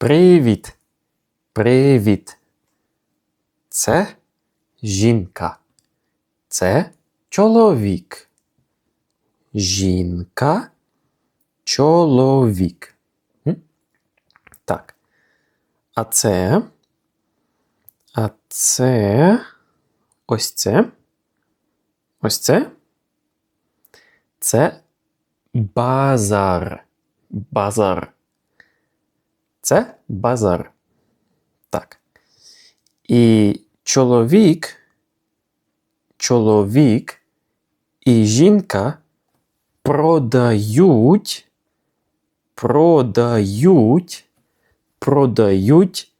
Привіт. Привіт. Це жінка. Це чоловік. Жінка. Чоловік. Так. А це. А це. Ось це. Ось це. Це базар. Базар. Це базар. Так. І чоловік, чоловік і жінка продають, продають, продають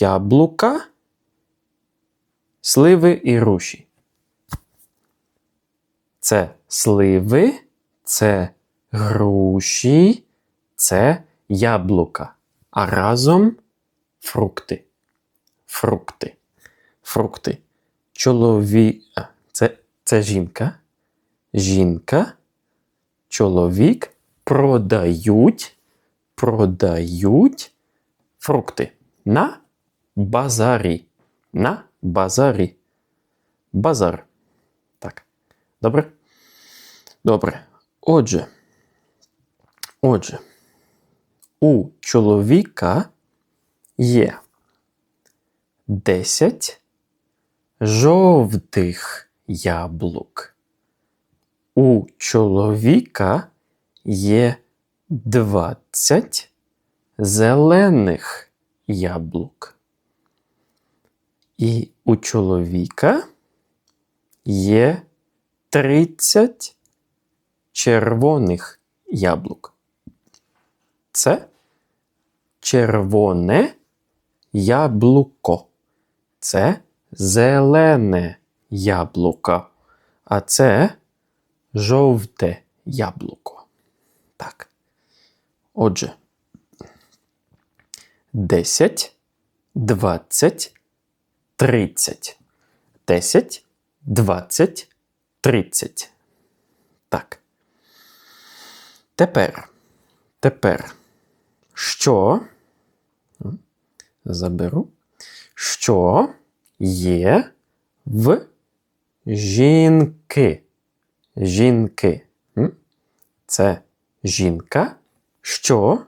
яблука, сливи і руші. Це сливи, це груші, це яблука. А разом фрукти. Фрукти. Фрукти. Чоловік. Це, це жінка. Жінка. Чоловік продають. Продають фрукти на базарі. На базарі. Базар. Так. Добре? Добре. Отже. Отже. У чоловіка є 10 жовтих яблук. У чоловіка є 20 зелених яблук. І у чоловіка є 30 червоних яблук. Це червоне яблуко. Це зелене яблуко. А це жовте яблуко. Так. Отже. 10, 20, 30. 10, 20, 30. Так. Тепер. Тепер. Що? Заберу. Що є в жінки? Жінки. Це жінка. Що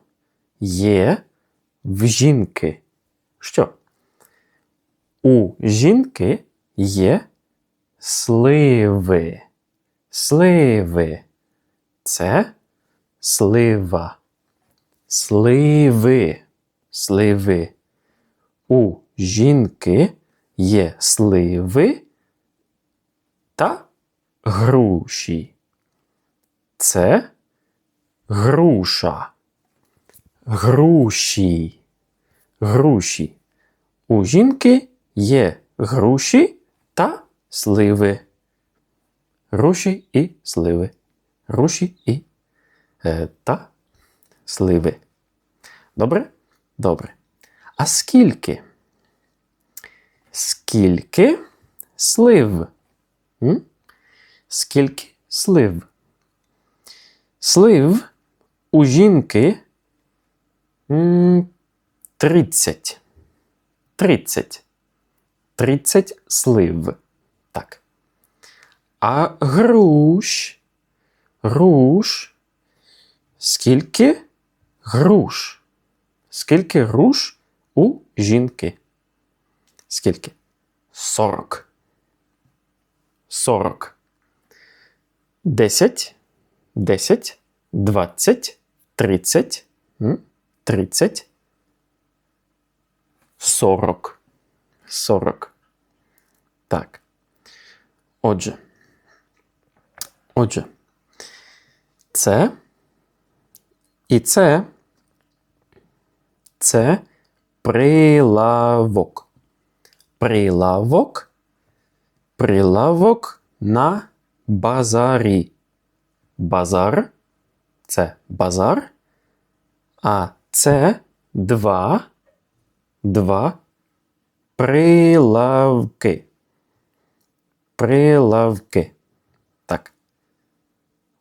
є в жінки? Що? У жінки є сливи. Сливи. Це слива. Сливи. Сливи. У жінки є сливи та груші. Це груша. Груші. Груші. У жінки є груші та сливи. Груші і сливи. Груші і е, та сливи. Добре? Добре. А скільки? Скільки слив? М? Скільки слив? Слив у жінки м, 30. 30. 30 слив. Так. А груш. Груш. Скільки груш? Скільки груш у жінки? Скільки? 40. 40. 10. 10. 20. 30. м, 30. 40. 40. Так. Отже. Отже. Це. І це. Це прилавок. Прилавок. Прилавок на базарі. Базар. Це базар. А це два. Два прилавки. Прилавки. Так.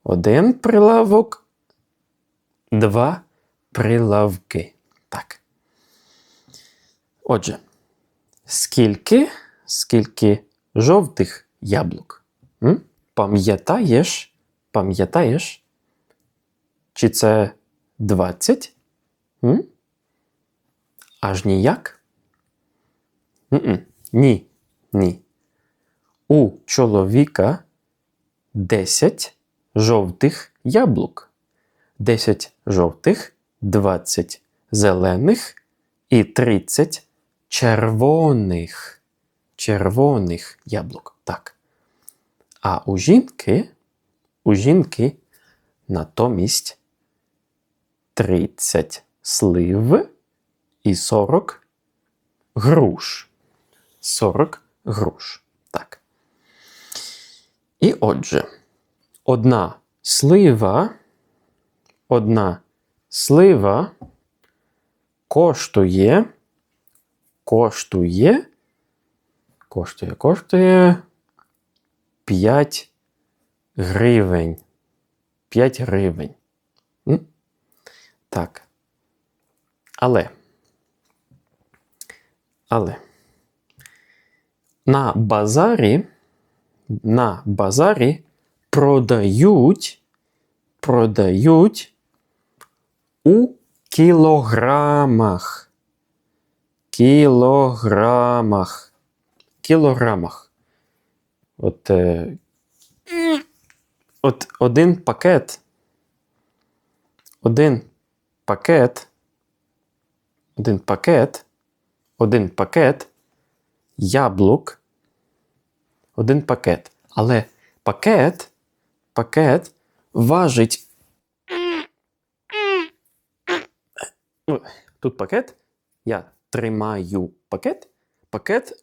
Один прилавок. Два прилавки. Так. Отже, скільки, скільки жовтих яблук? Пам'ятаєш? Пам'ятаєш? Чи це 20? М? Аж ніяк? М-м. Ні. Ні. У чоловіка 10 жовтих яблук. 10 жовтих, 20 зелених і 30 червоних. Червоних яблук. Так. А у жінки, у жінки натомість 30 слив і 40 груш. 40 груш. Так. І отже, одна слива, одна слива коштує, коштує, коштує, коштує 5 гривень. 5 гривень. М? Так. Але. Але. На базарі, на базарі продають, продають у кілограмах. Кілограмах. Кілограмах. От, е, от один пакет. Один пакет. Один пакет. Один пакет яблук. Один пакет. Але пакет, пакет важить. Тут пакет. Я тримаю пакет. Пакет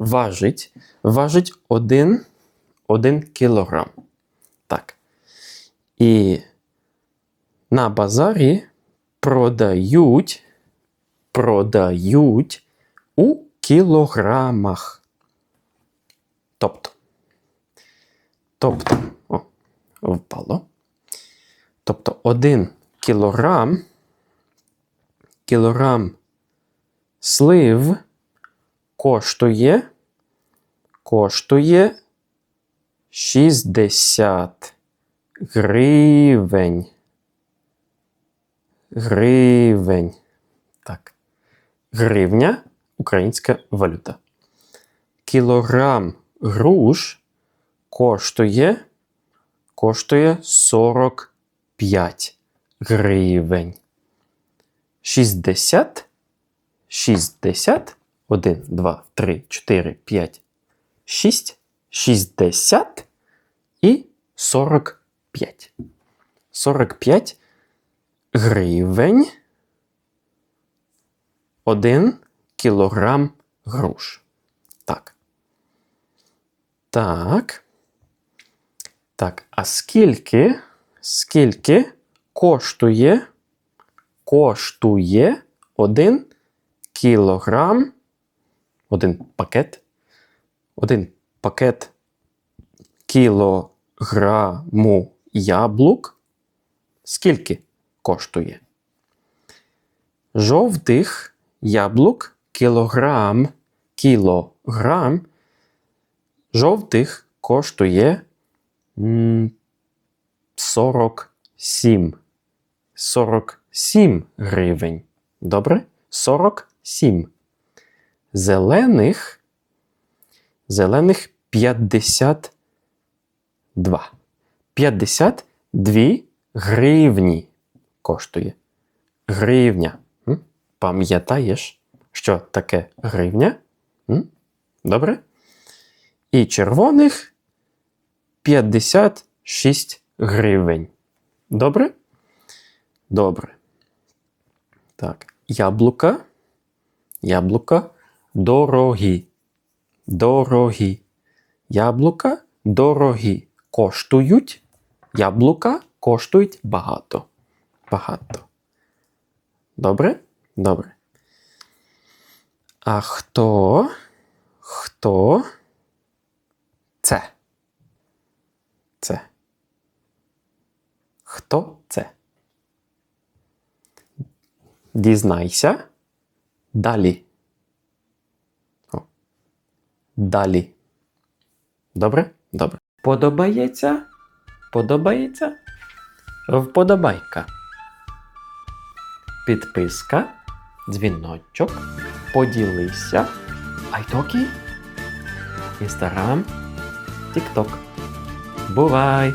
важить. Важить один, один кілограм. Так. І на базарі продають, продають у кілограмах. Тобто. Тобто, о, впало. Тобто один кілограм, кілограм слив коштує, коштує 60 гривень. Гривень. Так. Гривня українська валюта. Кілограм груш коштує, коштує 45 гривень. 60, 60, 1, 2, 3, 4, 5, 6, 60 і 45. 45 гривень. 1 кілограм груш. Так. Так. Так, а скільки, скільки коштує, коштує один кілограм, один пакет, один пакет кілограму яблук? Скільки коштує? Жовтих яблук кілограм, кілограм жовтих коштує 47. 47 гривень. Добре? 47. Зелених. Зелених 52. 52 гривні коштує. Гривня. Пам'ятаєш, що таке гривня? Добре? І червоних 56 гривень. Добре? Добре. Так. Яблука. Яблука дорогі. Дорогі. Яблука дорогі. Коштують. Яблука коштують багато. Багато. Добре? Добре. А хто? Хто це? Дізнайся. Далі. О. Далі. Добре? Добре. Подобається? Подобається? Вподобайка. Підписка. Дзвіночок. Поділися. Айтокі. Інстаграм. Тікток. Бувай!